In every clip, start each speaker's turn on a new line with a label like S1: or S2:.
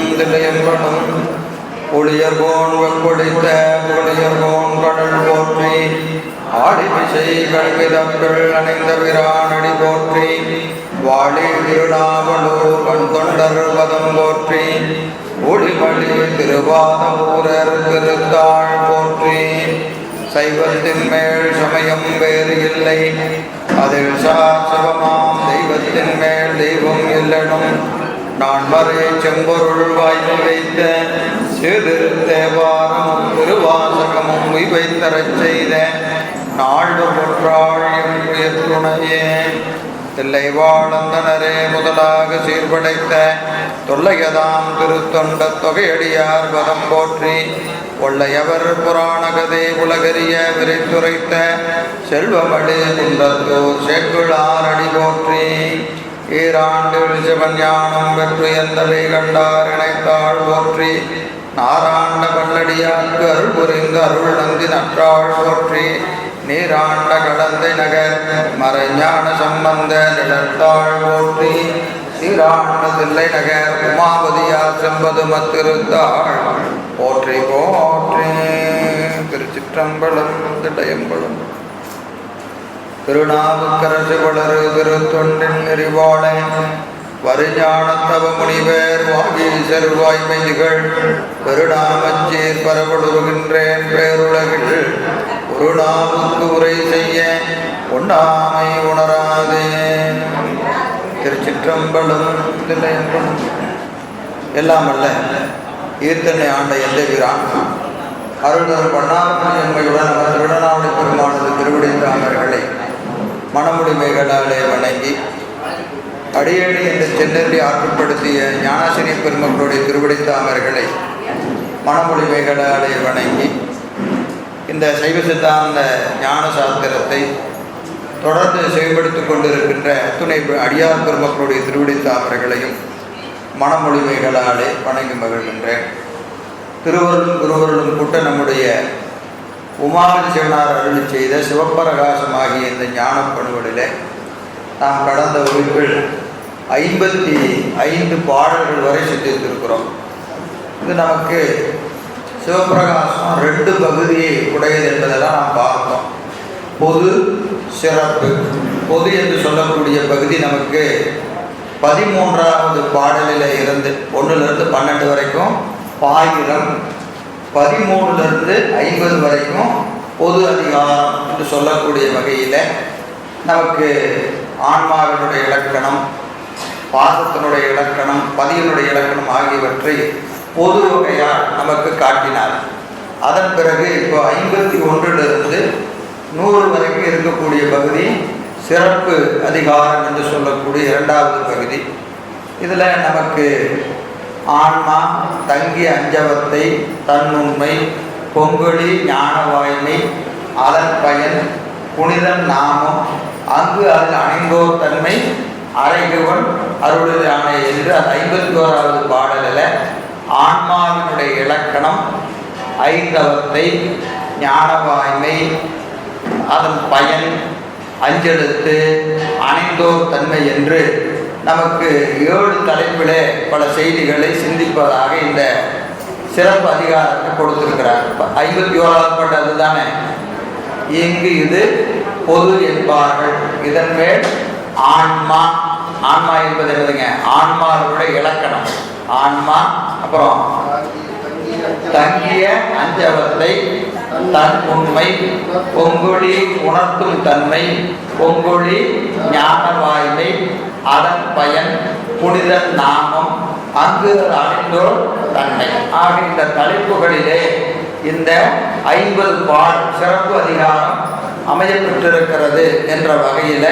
S1: திருச்சிற்றம்பலம் தில்லையம்பலம் ஒளியர்கோன் வெப்பொழித்த ஒளியர்கோன் கடல் போற்றி ஆடிமிசை கல்விதங்கள் அணைந்த பிரானடி போற்றி வாழி திருநாவலூர் கண் தொண்டர் பதம் போற்றி ஒளிமணி திருவாதூரர் திருத்தாள் போற்றி. சைவத்தின் மேல் சமயம் வேறு இல்லை அதில் சாசவமாம் தெய்வத்தின் மேல் தெய்வம் இல்லனும் நான்மறை செம்பொருள் வாய்ப்பு வைத்த சிறு தேவாரமும் திருவாசகமும் வைத்தரச் செய்த நாடு பொற்றாழியும் உயர்த்துணையே. தில்லை வாழந்தனரே முதலாக சீர்படைத்த தொல்லையதாம் திருத்தொண்ட தொகையடியார் பதம் போற்றி ஒள்ளையவர் புராண கதை உலகறிய விரைத்துரைத்த செல்வமடி குன்றத்தூர் செக்குளார் அடி போற்றி. ஈராண்டு சிவஞானம் பெற்று எந்தவை கண்டார் இணைத்தாள் போற்றி. நாராண்ட பல்லடியாக்கு அருள் புரிந்து அருள் நந்தி நற்றாள் போற்றி. நீராண்ட கடந்தை நகர் மறைஞான சம்பந்த நிழத்தாள் போற்றி. சீராண்ட தில்லை நகர் உமாபதியார் செம்பது மத்திருத்தாள் போற்றி போற்றி. திருச்சிற்றம்பலம் திடயம்பலம் திருநாவுக்கரசு வளரு திருத்தொண்டின் நெறிவாளை வருஞானத்தவ முனிவர் வாகீசர் வாய்மைகள் பெருநாமச்சீர் பரவழுகின்றேன் பேருலகில். ஒரு நாவுக்கு உரை செய்ய உண்ணாமை உணராதே. திருச்சிற்றம்பலம் தில்லையம்பலம் எல்லாம் அல்ல ஈர்த்தனை ஆண்ட எந்த வீரான்? அருள்தர் பண்ணாமல் என்மையுடன் அவர் திருடனாவளி பெருமானது திருவிடைந்தாமர்களை மனமுடிமைகளாலே வணங்கி அடியணி என்று சென்னறி ஆற்றுப்படுத்திய ஞானாசினி பெருமக்களுடைய திருவிடைத்தாமர்களை மனமொழிமைகளாலே வணங்கி இந்த சைவ சித்தாந்த ஞான சாஸ்திரத்தை தொடர்ந்து செயல்படுத்திக் கொண்டிருக்கின்ற அத்துணை அடியார் பெருமக்களுடைய திருவிடைத்தாமர்களையும் மனமொழிமைகளாலே வணங்கி மகிழ்கின்றேன். திருவருளும் குருவருளும் கூட்ட நம்முடைய உமாவதி சிவனார் அருளி செய்த சிவப்பிரகாசமாகிய இந்த ஞான பணிகளிலே நாம் கடந்த வகுப்பில் ஐம்பத்தி ஐந்து பாடல்கள் வரை சிந்தித்திருக்கிறோம். இது நமக்கு சிவப்பிரகாசம் ரெண்டு பகுதியை உடையது என்பதெல்லாம் நாம் பார்த்தோம் பொது சிறப்பு. பொது என்று சொல்லக்கூடிய பகுதி நமக்கு பதிமூன்றாவது பாடலில் இருந்து ஒன்றுலேருந்து பன்னெண்டு வரைக்கும் பாயிரம் பதிமூணுலேருந்து ஐம்பது வரைக்கும் பொது அதிகாரம் என்று சொல்லக்கூடிய வகையில் நமக்கு ஆன்மாவினுடைய இலக்கணம் பாசத்தினுடைய இலக்கணம் பதியினுடைய இலக்கணம் ஆகியவற்றை பொது வகையால் நமக்கு காட்டினார். அதன் பிறகு இப்போ ஐம்பத்தி ஒன்றிலிருந்து நூறு வரைக்கும் இருக்கக்கூடிய பகுதி சிறப்பு அதிகாரம் என்று சொல்லக்கூடிய இரண்டாவது பகுதி. இதில் நமக்கு ஆன்மா தங்கிய அஞ்சவத்தை தன்னுண்மை பொங்கொழி ஞானவாய்மை அதன் பயன் புனிதன் நாமம் அங்கு அதில் அணைந்தோர் தன்மை அரைகுவன் அருளானே என்று அது ஐம்பத்தி ஓராவது பாடலில் ஆன்மாவினுடைய இலக்கணம் ஐந்தவத்தை ஞானவாய்மை அதன் பயன் அஞ்செழுத்து அணைந்தோர் தன்மை என்று நமக்கு ஏழு தலைப்பிலே பல செய்திகளை சிந்திப்பதாக இந்த சிறப்பு அதிகாரத்தை கொடுத்திருக்கிறார். ஐம்பத்தி ஓராவது அதுதானே இங்கு இது பொது என்பார்கள். இதன் மேல் ஆன்மா ஆன்மா என்பது என்னதுங்க? ஆன்மாவுடைய இலக்கணம். ஆன்மா அப்புறம் தங்கிய அஞ்சவத்தை தன் உண்மை பொங்கொழி உணர்த்தும் தன்மை பொங்கொழி ஞானவாய்மை அதன் பயன் புனித நாமம். அங்கு அமைந்தோர் தன்னை. ஆகின்ற தலைப்புகளிலே இந்த ஐம்பது பால் சிறப்பு அதிகாரம் அமையப்பெற்றிருக்கிறது என்ற வகையில்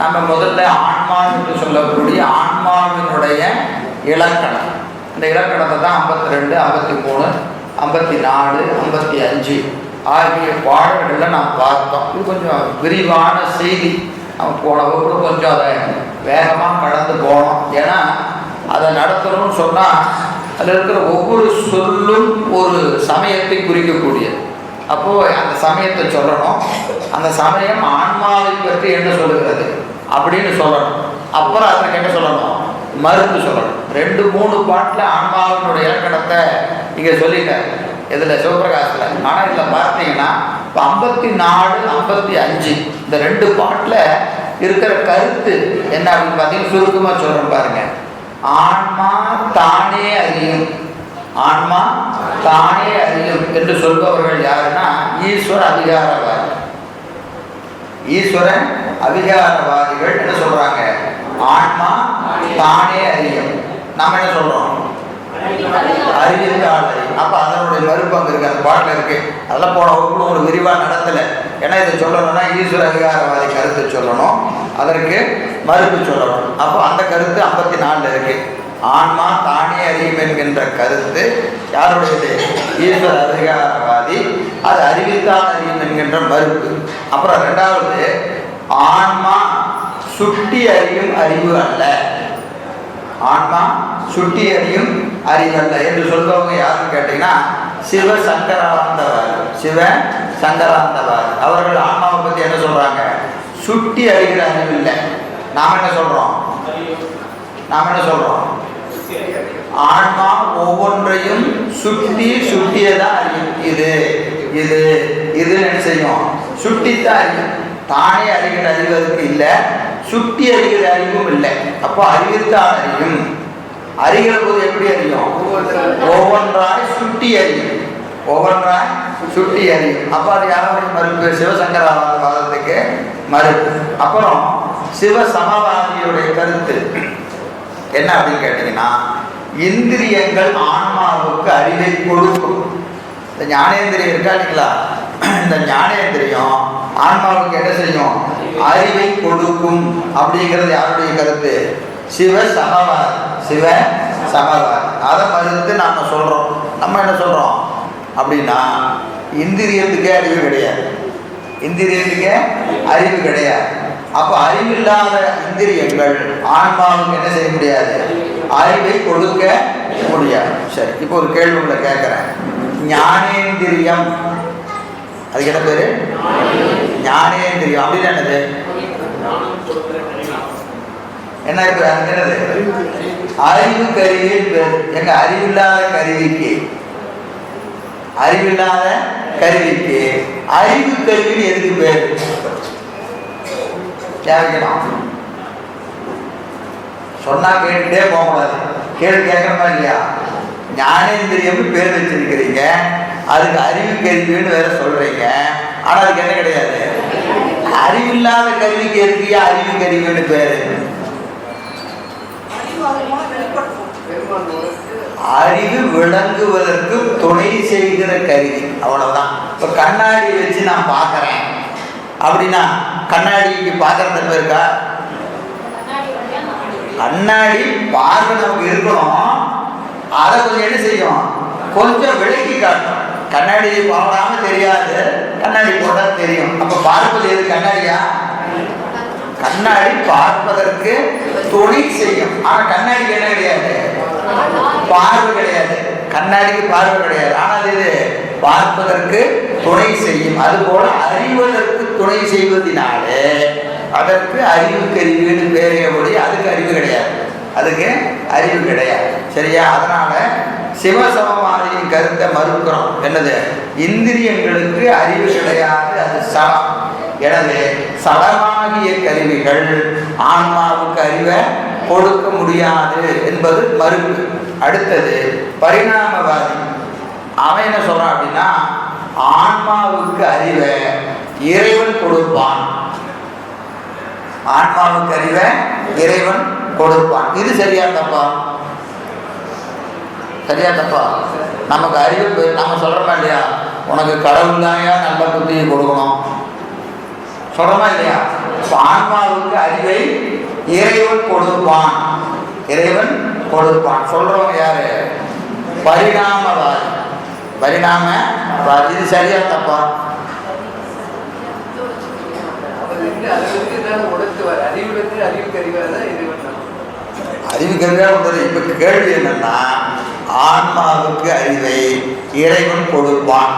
S1: நம்ம முதல்ல ஆன்மா என்று சொல்லக்கூடிய ஆன்மாவினுடைய இலக்கணம். இந்த இலக்கணத்தை தான் ஐம்பத்தி ரெண்டு ஐம்பத்தி மூணு ஐம்பத்தி நாலு ஐம்பத்தி அஞ்சு ஆகிய பாடல்களில் நாம் பார்த்தோம். இது கொஞ்சம் விரிவான செய்தி. நம்ம போன வகுப்பு கொஞ்சம் அதை வேகமாக கடந்து போனோம். ஏன்னா அதை நடத்தணும்னு சொன்னால் அதில் இருக்கிற ஒவ்வொரு சொல்லும் ஒரு சமயத்தை குறிக்கக்கூடியது. அப்போது அந்த சமயத்தை சொல்லணும். அந்த சமயம் ஆன்மாவை பற்றி என்ன சொல்லுகிறது? அப்படின்னு சொல்லணும். அப்புறம் அதற்கு என்ன சொல்லணும்? மருந்து சொல்லணும். ரெண்டு மூணு பாட்டில் ஆன்மாவினுடைய இலக்கணத்தை இங்கே சொல்லிட்டார். இதில் சிவபிரகாசத்தில் ஆனால் இதில் பார்த்தீங்கன்னா இப்போ ஐம்பத்தி நாலு ஐம்பத்தி அஞ்சு இந்த ரெண்டு பாட்டில் இருக்கிற கருத்து என்ன அப்படின்னு பார்த்தீங்கன்னா சுருக்கமாக சொல்கிறேன் பாருங்க. ஆன்மா தானே அறியும். ஆன்மா தானே அறியும் என்று சொல்பவர்கள் யாருன்னா ஈஸ்வர அதிகாரவாதி. ஈஸ்வரன் அதிகாரவாதிகள் என்ன சொல்றாங்க? ஆன்மா தானே அறியும். நாம என்ன சொல்றோம்? அறிவித்தால் அப்ப அதனுடைய மறுப்பு அங்க இருக்கு அந்த பாட்டில் இருக்கு. அதெல்லாம் போன வகுப்புல ஒரு விரிவா நடத்தல. ஏன்னா இதை சொல்லணும்னா ஈஸ்வர அதிகாரவாதி கருத்து சொல்லணும். அதற்கு மறுப்பு சொல்லணும் அப்போ அந்த கருத்து ஐம்பத்தி நாலுல இருக்கு. ஆன்மா தானே அறியும் என்கின்ற கருத்து யாருடையது? ஈஸ்வர அதிகாரவாதி. அது அறிவித்தான் அறியும் என்கின்ற மறுப்பு. அப்புறம் ரெண்டாவது ஆன்மா சுட்டி அறியும் அறிவு அல்ல. ஆன்மா சுட்டி அறியும் அறிவு அல்ல. என்று சொல்பவங்க யாருன்னு கேட்டீங்கன்னா சிவ சங்கரானந்தவாதி சிவ சங்கரானந்தவாதி அவர்கள் ஆன்மாவை பத்தி என்ன சொல்றாங்க? சுட்டி அறிகிற அறிவு இல்லை. நாம என்ன சொல்றோம்? நாம என்ன சொல்றோம்? ஆன்மா ஒவ்வொன்றையும் சுட்டி சுட்டியதான் அறியும். இது இது இது என்ன செய்யும்? சுட்டித்தான் அறியும். தானே அறிகிற அறிவு அதுக்கு இல்லை. சுட்டி அறிகிற அறிவும் இல்லை. அப்போ அறிவித்தான் அறியும். அறிகிற போது எப்படி அறியும்? ஒவ்வொன்றாய் சுட்டி அறியும். ஒவ்வொன்றாய் சுட்டி அறியும் அப்போ அது யாருடைய மறுப்பு? சிவசங்கராவாத வாதத்துக்கு மறுப்பு. அப்புறம் சிவ சமவாதியுடைய கருத்து. என்ன அப்படின்னு கேட்டீங்கன்னா இந்திரியங்கள் ஆன்மாவுக்கு அறிவை கொடுக்கும். இந்த ஞானேந்திரியம் இருக்கா இல்லைங்களா? இந்த ஞானேந்திரியம் ஆன்மாவுக்கு என்ன செய்யும்? அறிவை கொடுக்கும். அப்படிங்கிறது யாருடைய கருத்து? சிவ சமவாதி சிவ சமவாதி அதை மறுத்து நாம சொல்றோம். நம்ம என்ன சொல்றோம்? அப்படின்னா இந்திரியத்துக்கே அறிவு கிடையாது. இந்திரியத்துக்கே அறிவு கிடையாது. அப்போ அறிவில்லாத இந்திரியங்கள் ஆன்மாவுக்கு என்ன செய்ய முடியாது? அறிவை கொடுக்க முடியாது. சரி இப்போ ஒரு கேள்வி உங்களை கேட்குறேன். ஞானேந்திரியம். அதுக்கு என்ன பேர்? ஞானேந்திரியம். அப்படின்னு என்னது? என்ன இப்போ அதுக்கு என்னது? அறிவு கருவியில் எங்க அறிவில்லாத கருவிக்கு அறிவில்லாத கருவிக்கு. அறிவு கருவின்னு எதுக்கு பேர்? கேட்கணும் சொன்னா கேட்டுட்டே போகக்கூடாது கேள்வி கேட்கணுமா இல்லையா? ஞானேந்திரியம்னு பேர் வச்சிருக்கிறீங்க. அதுக்கு அறிவு கருவின்னு வேற சொல்றீங்க. ஆனா அதுக்கு என்ன கிடையாது? அறிவில்லாத கருவிக்கு எதுக்கு அறிவு கருவின்னு பேரு? அறிவு விளங்குவதற்கு துணை செய்கிற கருவி. அவ்வளவுதான். இப்போ கண்ணாடி வச்சு நான் பார்க்குறேன் அப்படின்னா கண்ணாடிக்கு பார்க்கற தன்மை இருக்கா? கண்ணாடி பார்வை நமக்கு இருக்கணும். அதை கொஞ்சம் என்ன செய்யும்? கொஞ்சம் விளக்கி காட்டும் கண்ணாடி போடாம தெரியாது. கண்ணாடி போட்டா தெரியும். அப்ப பார்ப்பது எது? கண்ணாடியா? கண்ணாடி பார்ப்பதற்கு துணை செய்யும். ஆனா கண்ணாடிக்கு என்ன கிடையாது? பார்வை கிடையாது. கண்ணாடிக்கு பார்வை கிடையாது. ஆனால் இது பார்ப்பதற்கு துணை செய்யும். அதுபோல அறிவதற்கு துணை செய்வதனாலே அதற்கு அறிவு கருவின்னு மொழி அதுக்கு அறிவு கிடையாது. அதுக்கு அறிவு கிடையாது. சரியா? அதனால சிவசமவாதியின் கருத்தை மறுக்கிறோம். என்னது? இந்திரியங்களுக்கு அறிவு கிடையாது. அது சடம் எனவே சடமாகிய கருவிகள் ஆன்மாவுக்கு அறிவை கொடுக்க முடியாது என்பது மறுப்பு. அடுத்தது பரிணாமவாதி. அவன் என்ன சொல்றான் அப்படின்னா ஆன்மாவுக்கு அறிவை இறைவன் கொடுப்பான். ஆன்மாவுக்கு அறிவை இறைவன் கொடுப்பான். இது சரியா தப்பா? சரியா தப்பா? நமக்கு அறிவு நம்ம சொல்றோமா இல்லையா? உனக்கு கடவுள் தாயா நல்ல புத்தியை கொடுக்கணும். சொல்றோமா இல்லையா? ஆன்மாவுக்கு அறிவை இறைவன் கொடுப்பான். இறைவன் கொடுப்பான். சொல்றவங்க யாரு? பரிணாமவாதி. பரிணாம இது சரியா தப்பா?
S2: அவர் அறிவுக்கு அறிவு கருவார் தான்
S1: அறிவு இப்போ கேள்வி என்னன்னா ஆன்மாவுக்கு அறிவை இறைவன் கொடுப்பான்.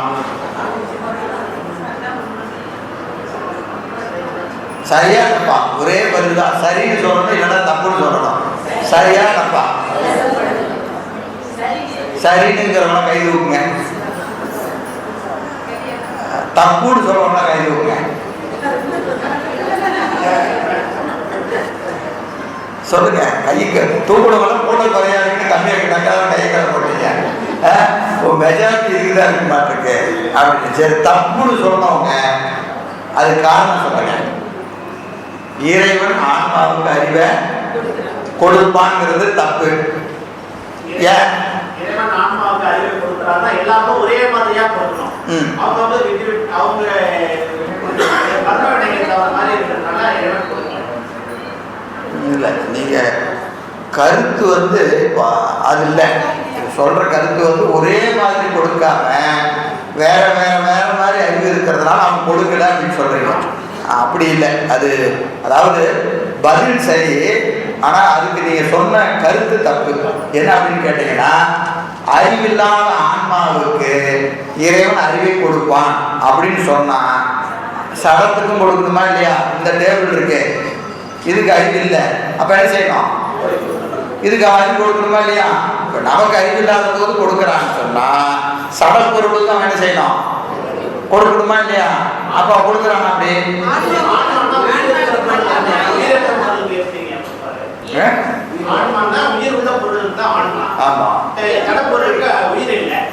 S1: சரியா தப்பா? ஒரே பதில் தான். சரின்னு சொல்லணும் இல்லைன்னா தப்புன்னு சொல்லணும். சரியா தப்பா? சரின்னுங்கிறவங்க கை தூக்குங்க. தப்புன்னு சொல்றவங்க கை தூக்குங்க. சொல்லுங்க கைக்கு தூக்குனவங்களும் கூட குறையாதுன்னு கம்மியாக கட்டாலும் கை கலை போட்டீங்க. மெஜாரிட்டி இதுதான் இருக்க மாட்டிருக்கு அப்படின்னு. சரி தப்புன்னு சொன்னவங்க அது காரணம் சொல்லுங்க. இறைவன் ஆன்மாவுக்கு அறிவை கொடுப்பாங்கிறது தப்பு. ஏன்?
S3: எல்லாருக்கும் ஒரே மாதிரியா கொடுக்கணும். அவங்க வந்து அவங்க
S1: இல்லை நீங்கள் கருத்து வந்து அது இல்லை. சொல்கிற கருத்து வந்து ஒரே மாதிரி கொடுக்காம வேற வேற வேற மாதிரி அறிவு இருக்கிறதுனால அவன் கொடுக்கல அப்படின்னு சொல்கிறீங்க அப்படி இல்லை. அது அதாவது பதில் சரி ஆனால் அதுக்கு நீங்கள் சொன்ன கருத்து தப்பு. என்ன அப்படின்னு கேட்டிங்கன்னா அறிவில்லாத ஆன்மாவுக்கு இறைவன் அறிவை கொடுப்பான் அப்படின்னு சொன்னால் சடத்துக்கும் கொடுக்கணுமா இல்லையா? இந்த டேபிள் இருக்கு. இதுக்கு அறிவு இல்லை. அப்போ என்ன செய்யணும்? இதுக்கு அறிவு கொடுக்கணுமா இல்லையா? இப்போ நமக்கு அறிவு இல்லாத போது கொடுக்குறான்னு சொன்னா சடப்பொருளுக்கு அவன் என்ன செய்யணும்? கொடுக்கணுமா இல்லையா? அப்ப கொடுக்குறான் அப்படி?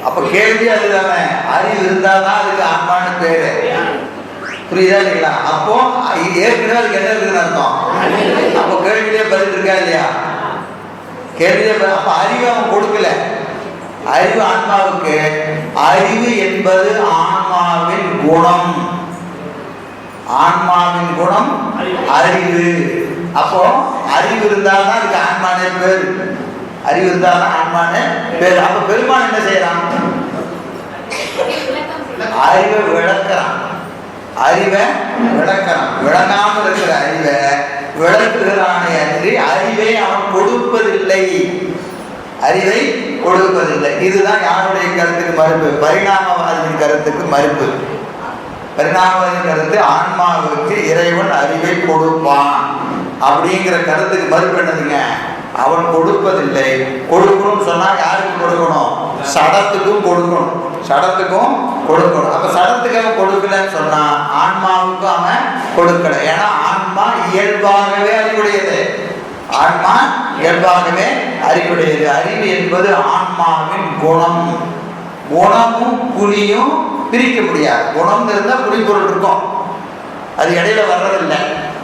S1: அப்ப கேள்வி அதுதானே. அறிவு இருந்தாதான் அதுக்கு ஆன்மான்னு பேரு. புரியுதா இல்லைங்களா? அப்போ ஏற்கனவே அதுக்கு என்ன இருக்குன்னு அர்த்தம்? அப்போ கேள்வியிலே பதில் இருக்கா இல்லையா? கேள்வியிலே அப்போ அறிவு அவன் கொடுக்கல. அறிவு ஆன்மாவுக்கு அறிவு என்பது ஆன்மாவின் குணம். ஆன்மாவின் குணம் அறிவு. அப்போ அறிவு இருந்தால் தான் அதுக்கு ஆன்மானே பேர். அறிவு இருந்தால் தான் ஆன்மானே பேர். அப்போ பெருமான் என்ன செய்யறான்? அறிவை விளக்குறான். அறிவை விளக்குறான். விளங்காமல் இருக்கிற அறிவை விளக்குகிறானே அன்றி அறிவை அவன் கொடுப்பதில்லை அறிவை கொடுப்பதில்லை இதுதான் யாருடைய கருத்துக்கு மறுப்பு? பரிணாமவாதியின் கருத்துக்கு மறுப்பு. பரிணாமவாதியின் கருத்து ஆன்மாவுக்கு இறைவன் அறிவை கொடுப்பான். அப்படிங்கிற கருத்துக்கு மறுப்பு என்னதுங்க? அவன் கொடுப்பதில்லை. கொடுக்கணும்னு சொன்னா யாருக்கு கொடுக்கணும்? சடத்துக்கும் கொடுக்கணும். சடத்துக்கும் கொடுக்கணும். அப்ப சடத்துக்கு அவன் கொடுக்கலன்னு சொன்னா ஆன்மாவுக்கும் அவன் கொடுக்கல. ஏன்னா ஆன்மா இயல்பாகவே அறிவுடையது. ஆன்மா இயல்பாகவே அறிவுடையது. அறிவு என்பது ஆன்மாவின் குணம். குணமும் புலியும் பிரிக்க முடியாது. குணம் இருந்தால் புலிப்பொருள் இருக்கும். அது இடையில வர்றதில்லை.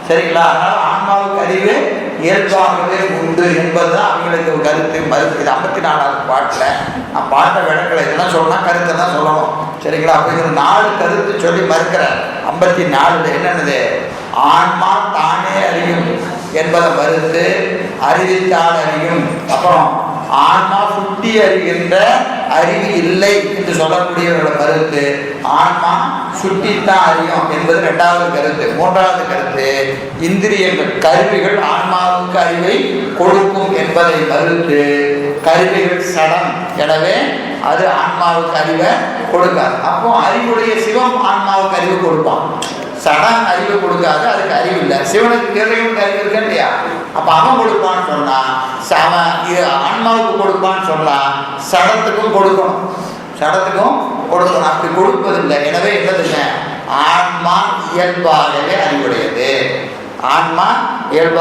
S1: சரிங்களா? அதனால் ஆன்மாவுக்கு அறிவு இயல்பாகவே உண்டு என்பதுதான் அவங்களுக்கு கருத்து மறுத்து இது ஐம்பத்தி நாலாவது பாட்டில் நான் பாட்டை விளக்கலை இதெல்லாம் சொல்லணும் கருத்தை தான் சொல்லணும். சரிங்களா? அப்படிங்கிற நாலு கருத்து சொல்லி மறுக்கிறேன் ஐம்பத்தி நாலுல என்னென்னது ஆன்மா தானே அறியும் என்பதை மறுத்து அறிவித்தால் அறியும். அப்புறம் ஆன்மா சுட்டி அறிகின்ற அறிவு இல்லை என்று சொல்லக்கூடியவர்களோட கருத்து ஆன்மா சுட்டித்தான் அறியும் என்பது இரண்டாவது கருத்து. மூன்றாவது கருத்து இந்திரியங்கள் கருவிகள் ஆன்மாவுக்கு அறிவை கொடுக்கும் என்பதை மறுத்து கருவிகள் சடம். எனவே அது ஆன்மாவுக்கு அறிவை கொடுக்காது. அப்போ அறிவுடைய சிவம் ஆன்மாவுக்கு அறிவு கொடுப்பான். சடம் அறிவு கொடுக்காது அதுக்கு அறிவு இல்லை. சிவனுக்கு இறைவனுக்கு அறிவு இருக்கு இல்லையா? அப்ப அவன் கொடுப்பான்னு சொன்னா சம இது ஆன்மாவுக்கு கொடுப்பான்னு சொன்னா சடத்துக்கும் கொடுக்கணும். சடத்துக்கும் கொடுக்கணும். அப்படி கொடுப்பதில்லை. எனவே என்னதுங்க ஆன்மா இயல்பாகவே அறிவுடையது. ஆன்மா இயல்பா